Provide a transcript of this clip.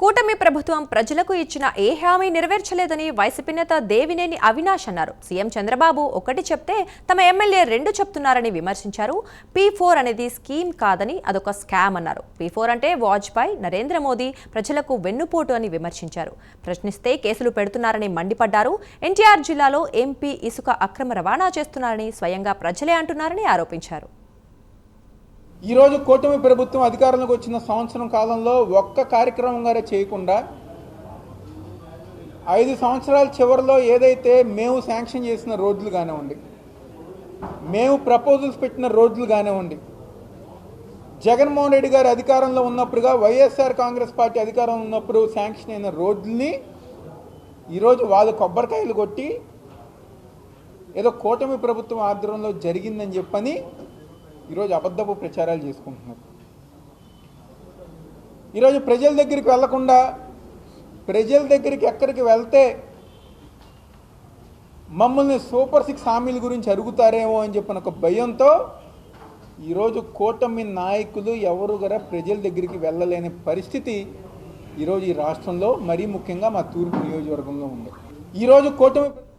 కూటమి ప్రభుత్వం ప్రజలకు ఇచ్చిన ఏ హామీ నెరవేర్చలేదని వైసీపీ నేత దేవినేని అవినాష్ అన్నారు. సీఎం చంద్రబాబు ఒకటి చెప్తే తమ ఎమ్మెల్యే రెండు చెప్తున్నారని విమర్శించారు. పీ ఫోర్ అనేది స్కీమ్ కాదని అదొక స్కామ్ అన్నారు. పీ ఫోర్ అంటే వాజ్పేయి నరేంద్ర మోదీ ప్రజలకు వెన్నుపోటు అని విమర్శించారు. ప్రశ్నిస్తే కేసులు పెడుతున్నారని మండిపడ్డారు. ఎన్టీఆర్ జిల్లాలో ఎంపీ ఇసుక అక్రమ రవాణా చేస్తున్నారని స్వయంగా ప్రజలే అంటున్నారని ఆరోపించారు. ఈరోజు కూటమి ప్రభుత్వం అధికారంలోకి వచ్చిన సంవత్సరం కాలంలో ఒక్క కార్యక్రమం గారే చేయకుండా ఐదు సంవత్సరాల చివరిలో ఏదైతే మేము శాంక్షన్ చేసిన రోడ్లు కానివ్వండి మేము ప్రపోజల్స్ పెట్టిన రోడ్లు కానివ్వండి జగన్మోహన్ రెడ్డి గారు అధికారంలో ఉన్నప్పుడుగా వైఎస్ఆర్ కాంగ్రెస్ పార్టీ అధికారంలో ఉన్నప్పుడు శాంక్షన్ అయిన రోడ్లని ఈరోజు వాళ్ళు కొబ్బరికాయలు కొట్టి ఏదో కూటమి ప్రభుత్వం ఆధ్వర్యంలో జరిగిందని చెప్పని ఈరోజు అబద్ధపు ప్రచారాలు చేసుకుంటున్నారు. ఈరోజు ప్రజల దగ్గరికి వెళ్ళకుండా ప్రజల దగ్గరికి ఎక్కడికి వెళ్తే మమ్మల్ని సూపర్ సిక్స్ హామీల గురించి అడుగుతారేమో అని చెప్పిన ఒక భయంతో ఈరోజు కూటమి నాయకులు ఎవరు కూడా ప్రజల దగ్గరికి వెళ్ళలేని పరిస్థితి ఈరోజు ఈ రాష్ట్రంలో మరీ ముఖ్యంగా మా తూర్పు నియోజకవర్గంలో ఉంది. ఈరోజు కూటమి